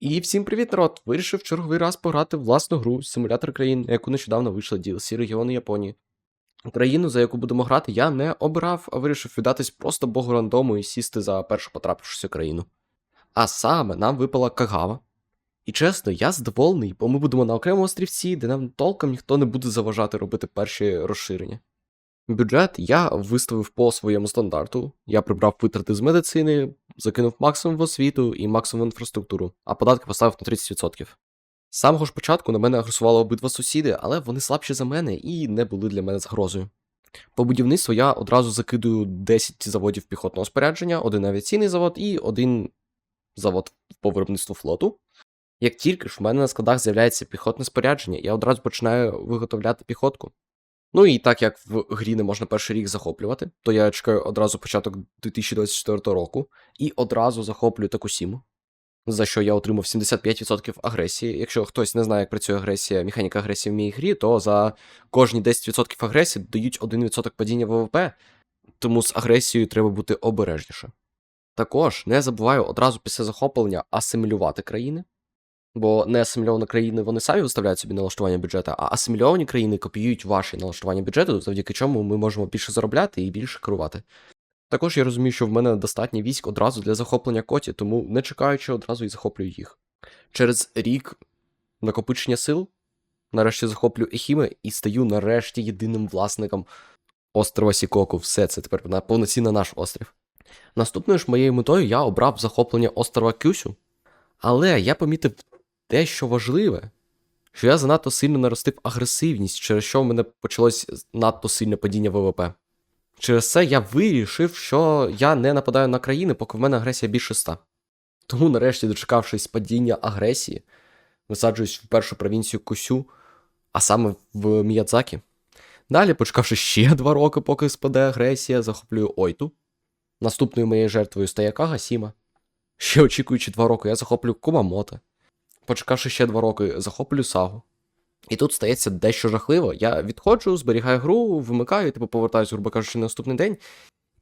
І всім привіт, народ! Вирішив черговий раз пограти в власну гру симулятор країн, на яку нещодавно вийшла DLC регіону Японії. Країну, за яку будемо грати, я не обирав, а вирішив віддатись просто богу рандому і сісти за першу потрапившуся країну. А саме нам випала Кагава. І чесно, я задоволений, бо ми будемо на окремому острівці, де нам толком ніхто не буде заважати робити перші розширення. Бюджет я виставив по своєму стандарту. Я прибрав витрати з медицини, закинув максимум в освіту і максимум в інфраструктуру, а податки поставив на 30%. З самого ж початку на мене агресували обидва сусіди, але вони слабші за мене і не були для мене загрозою. По будівництву я одразу закидую 10 заводів піхотного спорядження, один авіаційний завод і один завод по виробництву флоту. Як тільки ж в мене на складах з'являється піхотне спорядження, я одразу починаю виготовляти піхотку. Ну і так як в грі не можна перший рік захоплювати, то я чекаю одразу початок 2024 року і одразу захоплюю Такусіму, за що я отримав 75% агресії. Якщо хтось не знає, як працює агресія, механіка агресії в моїй грі, то за кожні 10% агресії дають 1% падіння ВВП, тому з агресією треба бути обережніше. Також не забуваю одразу після захоплення асимілювати країни. Бо не асимільовані країни вони самі виставляють собі налаштування бюджету, а асимільовані країни копіюють ваші налаштування бюджету, завдяки чому ми можемо більше заробляти і більше керувати. Також я розумію, що в мене достатньо військ одразу для захоплення коті, тому не чекаючи, одразу і захоплюю їх. Через рік накопичення сил нарешті захоплю Ехіме і стаю нарешті єдиним власником острова Сікоку. Все це тепер повноцінно наш острів. Наступною ж моєю метою я обрав захоплення острова Кюсю. Але я помітив дещо важливе, що я занадто сильно наростив агресивність, через що в мене почалось надто сильне падіння ВВП. Через це я вирішив, що я не нападаю на країни, поки в мене агресія більше 100. Тому, нарешті, дочекавшись падіння агресії, висаджуюсь в першу провінцію Кусю, а саме в Міядзакі. Далі, почекавши ще два роки, поки спаде агресія, захоплюю Ойту. Наступною моєю жертвою стає Кагасіма. Ще очікуючи два роки, я захоплю Кумамото. Почекавши ще два роки, захоплю сагу. І тут стається дещо жахливо. Я відходжу, зберігаю гру, вимикаю, типу повертаюся, грубо кажучи, на наступний день.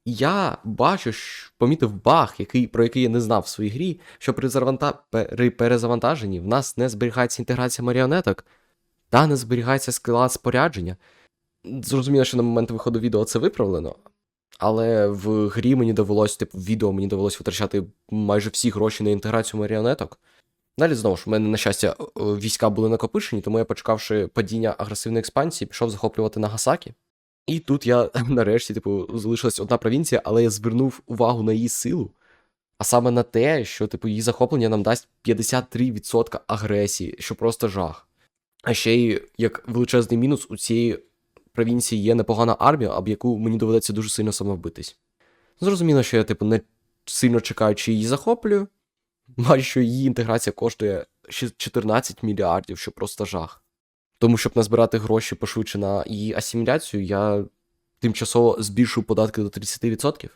Я бачу, що помітив баг, який, про який я не знав в своїй грі, що при, заванта... при перезавантаженні в нас не зберігається інтеграція маріонеток, та не зберігається склад спорядження. Зрозуміло, що на момент виходу відео це виправлено, але в грі мені довелось, типу, відео мені довелось витрачати майже всі гроші на інтеграцію маріонеток. Далі знову ж, в мене, на щастя, е, війська були накопичені, тому я, почекавши падіння агресивної експансії, пішов захоплювати Нагасакі. І тут я нарешті, типу, залишилась одна провінція, але я звернув увагу на її силу, а саме на те, що, типу, її захоплення нам дасть 53% агресії, що просто жах. А ще й як величезний мінус у цієї провінції є непогана армія, об яку мені доведеться дуже сильно самовбитись. Зрозуміло, що я, типу, не сильно чекаючи її захоплюю. Бачу, що її інтеграція коштує ще 14 мільярдів, що просто жах. Тому, щоб назбирати гроші пошвидше на її асиміляцію, я тимчасово збільшую податки до 30%.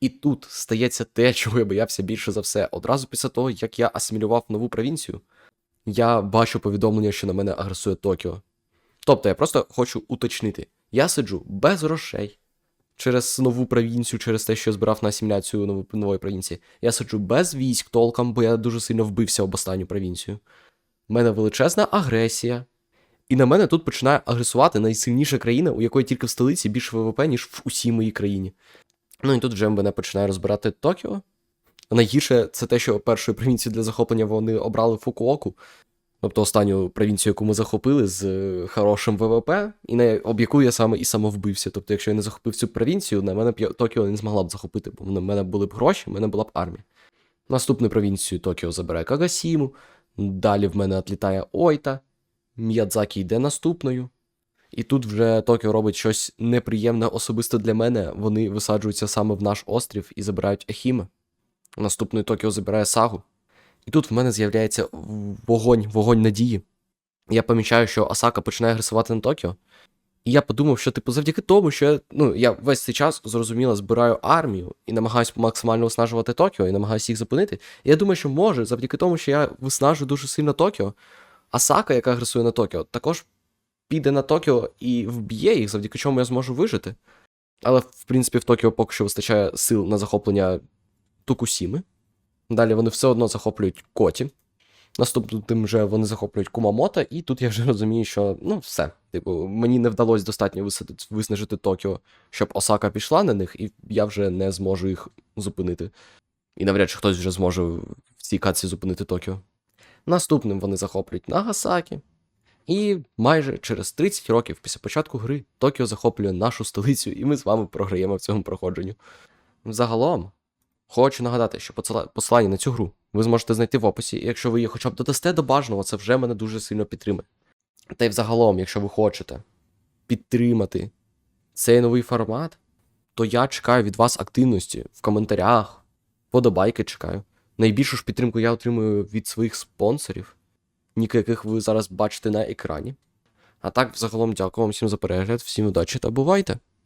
І тут стається те, чого я боявся більше за все. Одразу після того, як я асимілював нову провінцію, я бачу повідомлення, що на мене агресує Токіо. Тобто я просто хочу уточнити: я сиджу без грошей через нову провінцію, через те, що я збирав на асиміляцію нову- нової провінції. Я сиджу без військ толком, бо я дуже сильно вбився об останню провінцію. У мене величезна агресія. І на мене тут починає агресувати найсильніша країна, у якої тільки в столиці більше ВВП, ніж в усій моїй країні. Ну і тут вже мене починає розбирати Токіо. Найгірше це те, що першою провінцією для захоплення вони обрали Фукуоку, тобто останню провінцію, яку ми захопили з е, хорошим ВВП, і на об яку я саме і самовбився. Тобто, якщо я не захопив цю провінцію, на мене б Токіо не змогла б захопити, бо в мене були б гроші, в мене була б армія. Наступну провінцію Токіо забирає Кагасіму, далі в мене відлітає Ойта, Міядзакі йде наступною. І тут вже Токіо робить щось неприємне особисто для мене. Вони висаджуються саме в наш острів і забирають Ехіме. Наступною Токіо забирає Сагу. І тут в мене з'являється вогонь, вогонь надії. Я помічаю, що Асака починає агресувати на Токіо. І я подумав, що, типу, завдяки тому, що я, ну, я весь цей час зрозуміло збираю армію і намагаюся максимально виснажувати Токіо, і намагаюся їх зупинити. І я думаю, що може, завдяки тому, що я виснажую дуже сильно Токіо, Асака, яка агресує на Токіо, також піде на Токіо і вб'є їх, завдяки чому я зможу вижити. Але, в принципі, в Токіо поки що вистачає сил на захоплення Токусіми. Далі вони все одно захоплюють Коті. Наступним вже вони захоплюють Кумамото, і тут я вже розумію, що ну все. Типу, мені не вдалося достатньо виснажити Токіо, щоб Осака пішла на них, і я вже не зможу їх зупинити. І навряд чи хтось вже зможе в цій катці зупинити Токіо. Наступним вони захоплюють Нагасакі. І майже через 30 років після початку гри Токіо захоплює нашу столицю, і ми з вами програємо в цьому проходженню. Загалом, хочу нагадати, що посилання на цю гру ви зможете знайти в описі, і якщо ви її хоча б додасте до бажаного, це вже мене дуже сильно підтримає. Та й взагалом, якщо ви хочете підтримати цей новий формат, то я чекаю від вас активності в коментарях, подобайки чекаю. Найбільшу ж підтримку я отримую від своїх спонсорів, ніки яких ви зараз бачите на екрані. А так, взагалом, дякую вам всім за перегляд, всім удачі та бувайте!